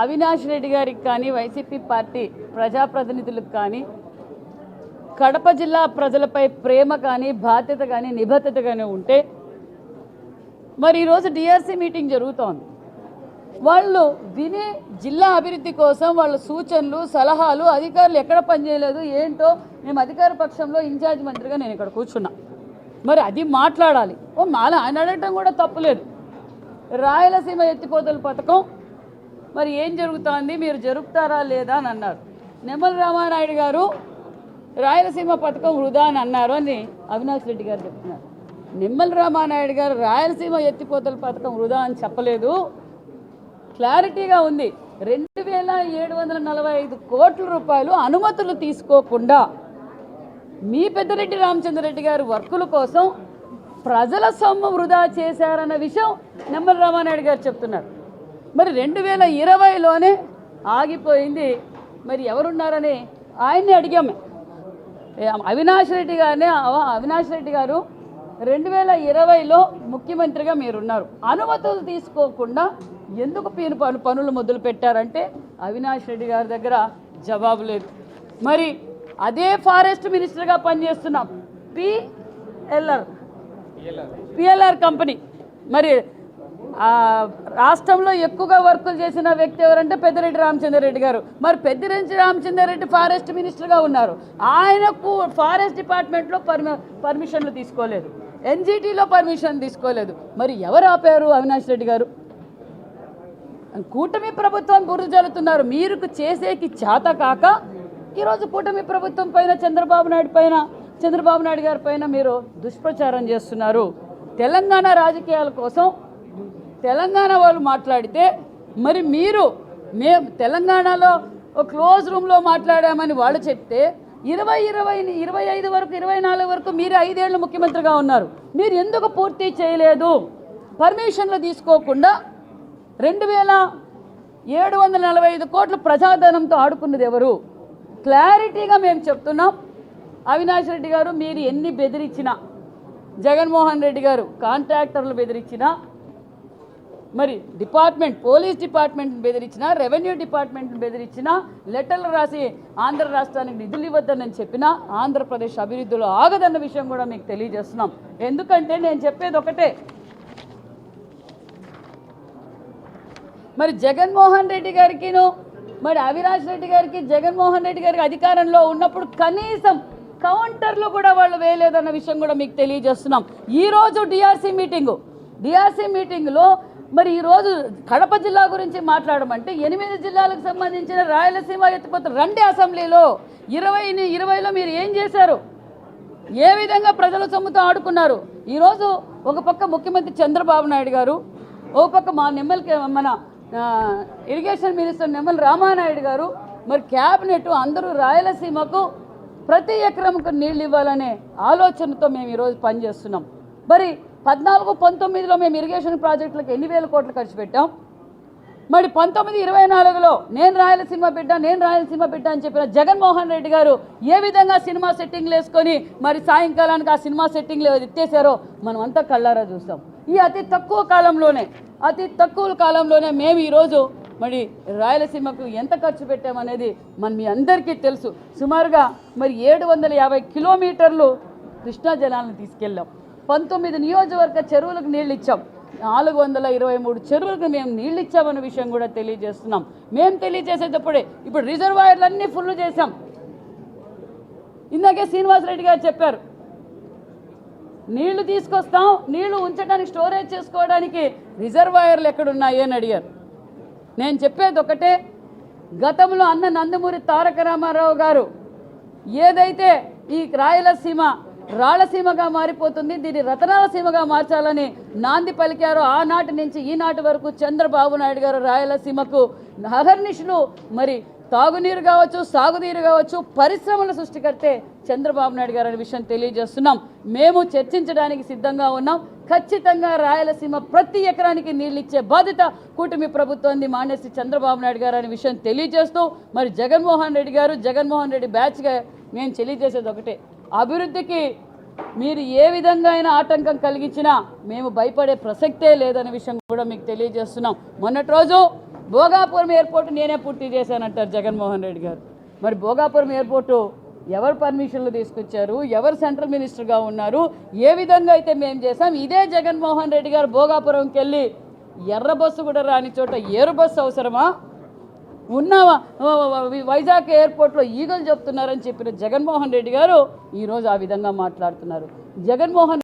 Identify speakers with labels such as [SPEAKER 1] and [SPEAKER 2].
[SPEAKER 1] అవినాష్ రెడ్డి గారికి కానీ YCP party ప్రజాప్రతినిధులకు కానీ కడప జిల్లా ప్రజలపై ప్రేమ కానీ బాధ్యత కానీ నిబద్ధత కానీ ఉంటే మరి ఈరోజు డిఆర్సీ మీటింగ్ జరుగుతోంది. వాళ్ళు వినే జిల్లా అభివృద్ధి కోసం వాళ్ళ సూచనలు సలహాలు అధికారులు ఎక్కడ పనిచేయలేదు ఏంటో మేము అధికార పక్షంలో ఇన్ఛార్జ్ మంత్రిగా నేను ఇక్కడ కూర్చున్నా. మరి అది మాట్లాడాలి. ఓ మాల ఆయన అడగటం కూడా తప్పులేదు. రాయలసీమ ఎత్తిపోతల పథకం మరి ఏం జరుగుతోంది? మీరు జరుపుతారా లేదా అని అన్నారు. నిమ్మల రామానాయుడు గారు రాయలసీమ పథకం వృధా అని అన్నారు అని అవినాష్ రెడ్డి గారు చెప్తున్నారు. నిమ్మల రామానాయుడు గారు రాయలసీమ ఎత్తిపోతల పథకం వృధా అని చెప్పలేదు. క్లారిటీగా ఉంది. రెండు వేల ఏడు వందల నలభై ఐదు కోట్ల రూపాయలు అనుమతులు తీసుకోకుండా మీ పెద్దరెడ్డి రామచంద్రరెడ్డి గారి వర్కుల కోసం ప్రజల సొమ్ము వృధా చేశారన్న విషయం నిమ్మల రామానాయుడు గారు చెప్తున్నారు. మరి రెండు వేల ఇరవైలోనే ఆగిపోయింది. మరి ఎవరున్నారని ఆయన్ని అడిగాము అవినాష్ రెడ్డి గారిని అవ- అవినాష్ రెడ్డి గారు రెండు వేల ఇరవైలో ముఖ్యమంత్రిగా మీరున్నారు. అనుమతులు తీసుకోకుండా ఎందుకు పీను పను పనులు మొదలు పెట్టారంటే అవినాష్ రెడ్డి గారి దగ్గర జవాబు లేదు. మరి అదే ఫారెస్ట్ మినిస్టర్గా పనిచేస్తున్నాం పిఎల్ఆర్ పిఎల్ఆర్ కంపెనీ. మరి రాష్ట్రంలో ఎక్కువగా వర్కులు చేసిన వ్యక్తి ఎవరంటే పెద్దిరెడ్డి రామచంద్రరెడ్డి గారు. మరి పెద్దిరెడ్డి రామచంద్రరెడ్డి ఫారెస్ట్ మినిస్టర్గా ఉన్నారు. ఆయనకు ఫారెస్ట్ డిపార్ట్మెంట్లో పర్మి పర్మిషన్లు తీసుకోలేదు. ఎన్జిటీలో పర్మిషన్ తీసుకోలేదు. మరి ఎవరు ఆపారు అవినాష్ రెడ్డి గారు? కూటమి ప్రభుత్వం బురద జల్లుతున్నారు. మీరు చేసేకి చేత కాక ఈరోజు కూటమి ప్రభుత్వం పైన చంద్రబాబు నాయుడు పైన చంద్రబాబు నాయుడు గారి పైన మీరు దుష్ప్రచారం చేస్తున్నారు. తెలంగాణ రాజకీయాల కోసం తెలంగాణ వాళ్ళు మాట్లాడితే మరి మీరు మేము తెలంగాణలో ఒక క్లోజ్ రూమ్లో మాట్లాడామని వాళ్ళు చెప్తే ఇరవై ఇరవై ఇరవై ఐదు వరకు ఇరవై నాలుగు వరకు మీరు ఐదేళ్ళు ముఖ్యమంత్రిగా ఉన్నారు. మీరు ఎందుకు పూర్తి చేయలేదు? పర్మిషన్లు తీసుకోకుండా రెండు వేల ఏడు వందల నలభై ఐదు కోట్ల ప్రజాధనంతో ఆడుకున్నది ఎవరు? క్లారిటీగా మేము చెప్తున్నాం. అవినాష్ రెడ్డి గారు మీరు ఎన్ని బెదిరించినా జగన్మోహన్ రెడ్డి గారు కాంట్రాక్టర్లు బెదిరించినా మరి డిపార్ట్మెంట్ పోలీస్ డిపార్ట్మెంట్ని బెదిరించినా రెవెన్యూ డిపార్ట్మెంట్ని బెదిరించినా లెటర్లు రాసి ఆంధ్ర రాష్ట్రానికి నిధులు ఇవ్వద్దని చెప్పినా ఆంధ్రప్రదేశ్ అభివృద్ధిలో ఆగదన్న విషయం కూడా మీకు తెలియజేస్తున్నాం. ఎందుకంటే నేను చెప్పేది ఒకటే. మరి జగన్మోహన్ రెడ్డి గారికిను మరి అవినాష్ రెడ్డి గారికి జగన్మోహన్ రెడ్డి గారికి అధికారంలో ఉన్నప్పుడు కనీసం కౌంటర్లు కూడా వాళ్ళు వేయలేదన్న విషయం కూడా మీకు తెలియజేస్తున్నాం. ఈరోజు డిఆర్సీ మీటింగు. డిఆర్సీ మీటింగ్లో మరి ఈరోజు కడప జిల్లా గురించి మాట్లాడమంటే ఎనిమిది జిల్లాలకు సంబంధించిన రాయలసీమ ఎత్తిపోతారు రండి అసెంబ్లీలో. ఇరవై ఇరవైలో మీరు ఏం చేశారు? ఏ విధంగా ప్రజల సొమ్ముతో ఆడుకున్నారు? ఈరోజు ఒక పక్క ముఖ్యమంత్రి చంద్రబాబు నాయుడు గారు ఒక పక్క మా నిమ్మల్ మన ఇరిగేషన్ మినిస్టర్ నిమ్మల రామానాయుడు గారు మరి క్యాబినెట్ అందరూ రాయలసీమకు ప్రతి ఎకరంకు నీళ్ళు ఇవ్వాలనే ఆలోచనతో మేము ఈరోజు పనిచేస్తున్నాం. మరి పద్నాలుగు పంతొమ్మిదిలో మేము ఇరిగేషన్ ప్రాజెక్టులకు ఎన్ని వేల కోట్లు ఖర్చు పెట్టాం? మరి పంతొమ్మిది ఇరవై నాలుగులో నేను రాయలసీమ బిడ్డ నేను రాయలసీమ బిడ్డ అని చెప్పిన జగన్మోహన్ రెడ్డి గారు ఏ విధంగా సినిమా సెట్టింగ్లు వేసుకొని మరి సాయంకాలానికి ఆ సినిమా సెట్టింగ్లు ఎత్తేసారో మనం అంతా కళ్ళారా చూస్తాం. ఈ అతి తక్కువ కాలంలోనే అతి తక్కువ కాలంలోనే మేము ఈరోజు మరి రాయలసీమకు ఎంత ఖర్చు పెట్టామనేది మన మీ అందరికీ తెలుసు. సుమారుగా మరి ఏడు వందల యాభై కిలోమీటర్లు కృష్ణా జలాలను తీసుకెళ్ళాం. పంతొమ్మిది నియోజకవర్గ చెరువులకు నీళ్ళు ఇచ్చాం నాలుగు వందల ఇరవై మూడు చెరువులకు మేము నీళ్ళు ఇచ్చామన్న విషయం కూడా తెలియజేస్తున్నాం. మేము తెలియజేసేటప్పుడే ఇప్పుడు రిజర్వాయర్లన్నీ ఫుల్ చేశాం. ఇందాకే శ్రీనివాసరెడ్డి గారు చెప్పారు నీళ్ళు తీసుకొస్తాం నీళ్ళు ఉంచడానికి స్టోరేజ్ చేసుకోవడానికి రిజర్వాయర్లు ఎక్కడున్నాయి అని అడిగారు. నేను చెప్పేది ఒకటే గతంలో అన్న నందమూరి తారక రామారావు గారు ఏదైతే ఈ రాయలసీమ రాళ్ళసీమగా మారిపోతుంది. దీన్ని రతనాల సీమగా మార్చాలని నాంది పలికారు. ఆనాటి నుంచి ఈనాటి వరకు చంద్రబాబు నాయుడు గారు రాయలసీమకు అహర్నిశలు మరి తాగునీరు కావచ్చు సాగునీరు కావచ్చు పరిశ్రమల సృష్టికర్తే చంద్రబాబు నాయుడు గారు అనే విషయం తెలియజేస్తున్నాం. మేము చర్చించడానికి సిద్ధంగా ఉన్నాం. ఖచ్చితంగా రాయలసీమ ప్రతి ఎకరానికి నీళ్ళు ఇచ్చే బాధ్యత కూటమి ప్రభుత్వాన్ని మానేసి చంద్రబాబు నాయుడు గారు అనే విషయం తెలియజేస్తూ మరి జగన్మోహన్ రెడ్డి గారు జగన్మోహన్ రెడ్డి బ్యాచ్గా మేము తెలియజేసేది ఒకటే. అభివృద్ధికి మీరు ఏ విధంగా అయినా ఆటంకం కలిగించినా మేము భయపడే ప్రసక్తే లేదనే విషయం కూడా మీకు తెలియజేస్తున్నాం. మొన్నటి రోజు భోగాపురం ఎయిర్పోర్ట్ నేనే పూర్తి చేశానంటారు జగన్మోహన్ రెడ్డి గారు. మరి భోగాపురం ఎయిర్పోర్టు ఎవరు పర్మిషన్లు తీసుకొచ్చారు? ఎవరు సెంట్రల్ మినిస్టర్గా ఉన్నారు? ఏ విధంగా అయితే మేము చేసాం ఇదే జగన్మోహన్ రెడ్డి గారు భోగాపురంకి వెళ్ళి ఎర్ర బస్సు కూడా రాని చోట ఏరు బస్సు అవసరమా? ఉన్న వైజాగ్ ఎయిర్పోర్ట్లో ఈగలు చెప్తున్నారని చెప్పిన జగన్మోహన్ రెడ్డి గారు ఈరోజు ఆ విధంగా మాట్లాడుతున్నారు. జగన్మోహన్